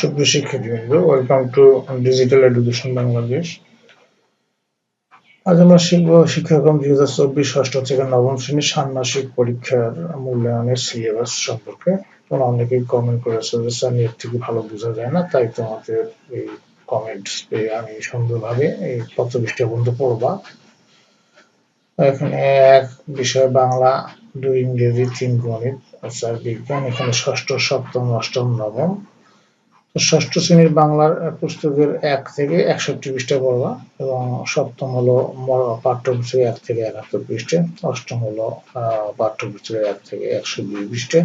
সুপ্রিয় শিক্ষার্থীবৃন্দ welcome to digital education Bangladesh আজ আমরা শিখব শিক্ষাক্রম দুই হাজার চব্বিশ ষষ্ঠ থেকে নবম শ্রেণির ষান্মাসিক পরীক্ষার মূল্যায়নের সিলেবাস সম্পর্কে। অনেকেই কমেন্ট করেছ যে, স্যার থেকে ভালো বোঝা যায় না, তাই তোমাদের এই কমেন্টস পেয়ে আমি সুন্দরভাবে এই পত্র পৃষ্ঠা পর্যন্ত পড়বা। এখানে এক বিষয় বাংলা, দুই ইংরেজি, তিন গণিত চার বিজ্ঞান, এখানে ষষ্ঠ, সপ্তম, অষ্টম, নবম। তো ষষ্ঠ শ্রেণির বাংলার পুস্তকের এক থেকে একষট্টি পৃষ্ঠা পড়বা এবং সপ্তম হলো পাঠ্যপুস্তকের এক থেকে একাত্তর পৃষ্ঠে, অষ্টম হলো পাঠ্যপুস্তকের এক থেকে একশো দুই পৃষ্ঠে,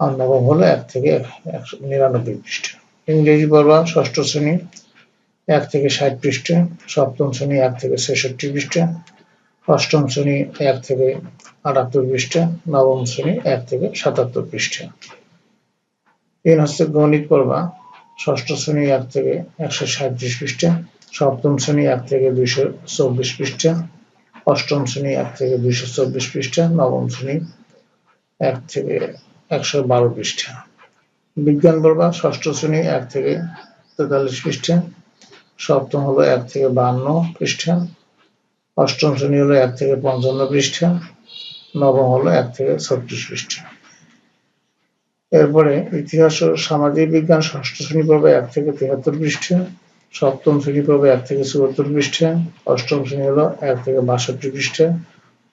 আর নবম হলো এক থেকে একশো নিরানব্বই পৃষ্ঠে। ইংরেজি পড়বা ষষ্ঠ শ্রেণি, এক থেকে ষাট পৃষ্ঠে, সপ্তম শ্রেণি এক থেকে ছেষট্টি পৃষ্ঠে অষ্টম শ্রেণি এক থেকে আটাত্তর পৃষ্ঠা, নবম শ্রেণি এক থেকে সাতাত্তর পৃষ্ঠা। তিন হচ্ছে গণিত পর্বা ষষ্ঠ শ্রেণি এক থেকে একশো সাঁত্রিশ পৃষ্ঠা, সপ্তম শ্রেণি এক থেকে দুইশো চব্বিশ পৃষ্ঠা, অষ্টম শ্রেণি এক থেকে দুইশো চব্বিশ পৃষ্ঠা, নবম শ্রেণি এক থেকে একশো বারো পৃষ্ঠা। বিজ্ঞান পর্বা ষষ্ঠ শ্রেণি এক থেকে তেতাল্লিশ পৃষ্ঠা, সপ্তম হলো এক থেকে বান্ন পৃষ্ঠা অষ্টম শ্রেণি হলো এক থেকে পঞ্চান্ন পৃষ্ঠা, নবম হলো এক থেকে ছত্রিশ পৃষ্ঠা। এরপরে ইতিহাস ও সামাজিক বিজ্ঞান ষষ্ঠ শ্রেণি পর্বে এক থেকে তিয়াত্তর পৃষ্ঠা, সপ্তম শ্রেণি পর্বে এক থেকে চুয়াত্তর পৃষ্ঠা, অষ্টম শ্রেণি হলো এক থেকে বাষট্টি পৃষ্ঠা,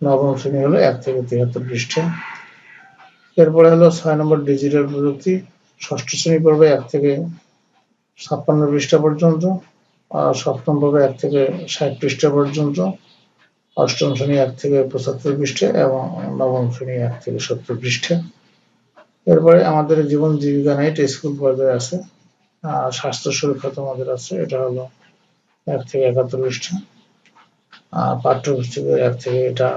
নবম শ্রেণি হলো এক থেকে তিয়াত্তর পৃষ্ঠা। এরপরে হলো ছয় নম্বর ডিজিটাল প্রযুক্তি, ষষ্ঠ শ্রেণি পর্বে এক থেকে ছাপ্পান্ন পৃষ্ঠা পর্যন্ত, আর সপ্তম পর্বে এক থেকে ষাট পৃষ্ঠা পর্যন্ত। অষ্টম শ্রেণি এক থেকে পঁচাত্তর পৃষ্ঠে এবং নবম শ্রেণি এক থেকে সত্তর পৃষ্ঠে। এরপরে আমাদের জীবন জীবিকা নাইট স্কুল পর্যায়ে আছে। আর স্বাস্থ্য সুরক্ষা তোমাদের আছে, এটা হলো এক থেকে একাত্তর পৃষ্ঠা। আর পাঠ্যপুস্তকের এক থেকে এটা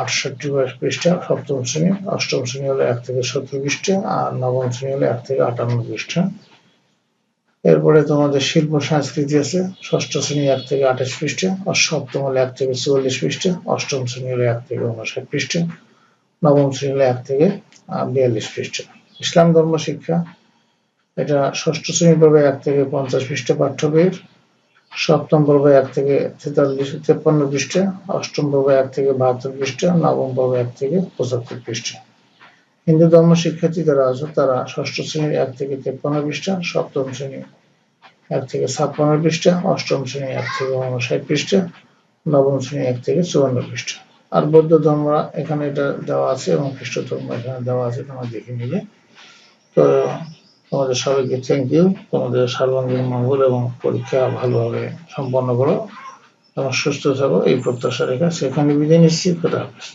আটষট্টি পৃষ্ঠা, সপ্তম শ্রেণি, অষ্টম শ্রেণি হলো এক থেকে সত্তর পৃষ্ঠা, আর নবম শ্রেণি হলো এক থেকে আটান্ন পৃষ্ঠা। এরপরে তোমাদের শিল্প সংস্কৃতি আছে, ষষ্ঠ শ্রেণি এক থেকে আঠাশ পৃষ্ঠে, আর সপ্তম হলো এক থেকে চুয়াল্লিশ পৃষ্ঠে, অষ্টম শ্রেণি হলো এক থেকে উনষাট পৃষ্ঠে, নবম শ্রেণি হলো এক থেকে বিয়াল্লিশ পৃষ্ঠে। ইসলাম ধর্ম শিক্ষা, এটা ষষ্ঠ শ্রেণি পর্বে এক থেকে পঞ্চাশ পৃষ্ঠে পাঠ্য বইয়ের, সপ্তম পর্বে এক থেকে তেতাল্লিশ, তেপ্পান্ন পৃষ্ঠে, অষ্টম পর্বে এক থেকে বাহাত্তর পৃষ্ঠে, নবম পর্বে এক থেকে পঁচাত্তর পৃষ্ঠে। হিন্দু ধর্ম শিক্ষার্থী যারা আছে তারা ষষ্ঠ শ্রেণির এক থেকে তেপ্পান্ন পৃষ্ঠা, সপ্তম শ্রেণি এক থেকে ছাপ্পান্ন পৃষ্ঠা, অষ্টম শ্রেণি এক থেকে উনষাট পৃষ্ঠা, নবম শ্রেণি এক থেকে চুয়ান্ন পৃষ্ঠা। আর বৌদ্ধ ধর্ম এখানে এটা দেওয়া আছে এবং খ্রিস্ট ধর্ম এখানে দেওয়া আছে, তোমরা দেখে নিলে তো তোমাদের সবাইকে থ্যাংক ইউ তোমাদের সর্বাঙ্গীন মঙ্গল এবং পরীক্ষা ভালোভাবে সম্পন্ন করো এবং সুস্থ থাকো, এই প্রত্যাশা রেখা সেখানে বিদায় নিশ্চিত কথা হাফেজ।